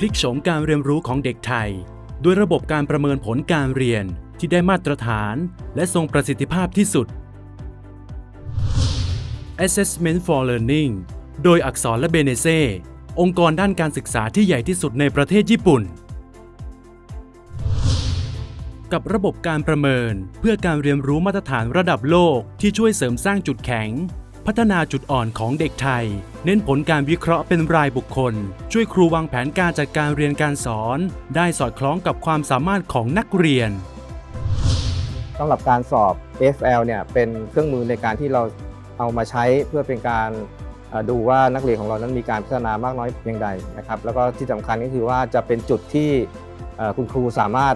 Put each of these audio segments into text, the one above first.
พลิกโฉมการเรียนรู้ของเด็กไทย ด้วยระบบการประเมินผลการเรียนที่ได้มาตรฐาน และทรงประสิทธิภาพที่สุด Assessment for Learning โดยอักษรและเบเนเซองค์กรด้านการศึกษาที่ใหญ่ที่สุดในประเทศญี่ปุ่น กับระบบการประเมินเพื่อการเรียนรู้มาตรฐานระดับโลกที่ช่วยเสริมสร้างจุดแข็ง พัฒนาจุดอ่อนของเด็กไทย เน้นผลการวิเคราะห์เป็นรายบุคคล ช่วยครูวางแผนการจัดการเรียนการสอน ได้สอดคล้องกับความสามารถของนักเรียนสำหรับการสอบ FL เนี่ยเป็นเครื่องมือในการที่เราเอามาใช้เพื่อเป็นการดูว่านักเรียนของเรานั้นมีการพัฒนามากน้อยเพียงใดนะครับ แล้วก็ที่สำคัญก็คือว่าจะเป็นจุดที่คุณครูสามารถ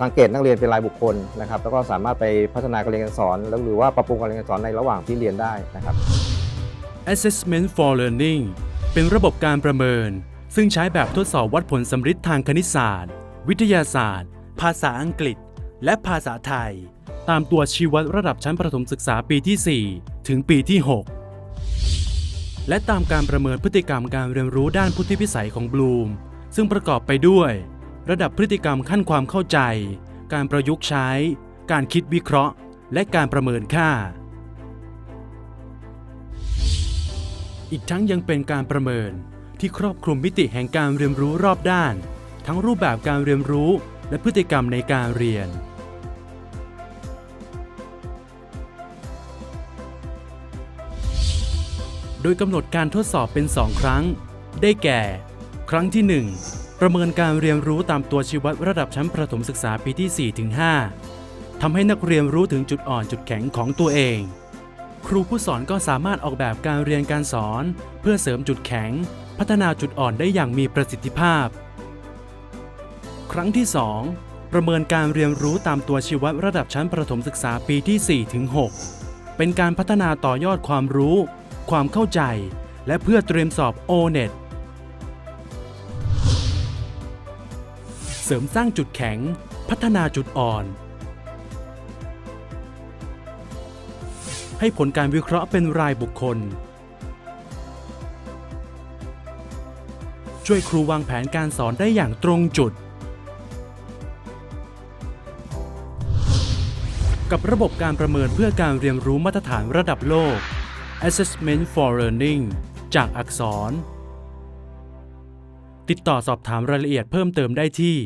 สังเกตนักเรียนเป็นรายบุคคลนะครับ แล้วก็สามารถไปพัฒนาการเรียนการสอน หรือว่าปรับปรุงการเรียนการสอนในระหว่างที่เรียนได้นะครับ Assessment for Learning เป็นระบบการประเมิน ซึ่งใช้แบบทดสอบวัดผลสำริดทางคณิตศาสตร์ วิทยาศาสตร์ ภาษาอังกฤษ และภาษาไทย ตามตัวชี้วัดระดับชั้นประถมศึกษาปีที่ 4 ถึงปีที่ 6 และตามการประเมินพฤติกรรมการเรียนรู้ด้านพุทธิพิสัยของบลูม ซึ่งประกอบไปด้วย ระดับพฤติกรรมขั้นความเข้าใจ การประยุกต์ใช้ การคิดวิเคราะห์ และการประเมินค่า อีกทั้งยังเป็นการประเมินที่ครอบคลุมมิติแห่งการเรียนรู้รอบด้าน ทั้งรูปแบบการเรียนรู้และพฤติกรรมในการเรียน โดยกำหนดการทดสอบเป็น 2 ครั้ง ได้แก่ ครั้งที่ 1 ประเมินการเรียนรู้ตามตัวชีวัดระดับชั้นประถมศึกษาปีที่ 4-5 ทำให้นักเรียนรู้ถึงจุดอ่อนจุดแข็งของตัวเอง ครูผู้สอนก็สามารถออกแบบการเรียนการสอน เพื่อเสริมจุดแข็ง พัฒนาจุดอ่อนได้อย่างมีประสิทธิภาพ ครั้งที่ 2 ประเมินการเรียนรู้ตามตัวชีวัดระดับชั้นประถมศึกษาปีที่ 4-6 เป็นการพัฒนาต่อยอดความรู้ ความเข้าใจ และเพื่อเตรียมสอบ O-NET เสริมสร้างจุดแข็ง พัฒนาจุดอ่อน ให้ผลการวิเคราะห์เป็นรายบุคคล ช่วยครูวางแผนการสอนได้อย่างตรงจุด กับระบบการประเมินเพื่อการเรียนรู้มาตรฐานระดับโลก Assessment for Learning จากอักษร ติดต่อสอบถามรายละเอียดเพิ่มเติมได้ที่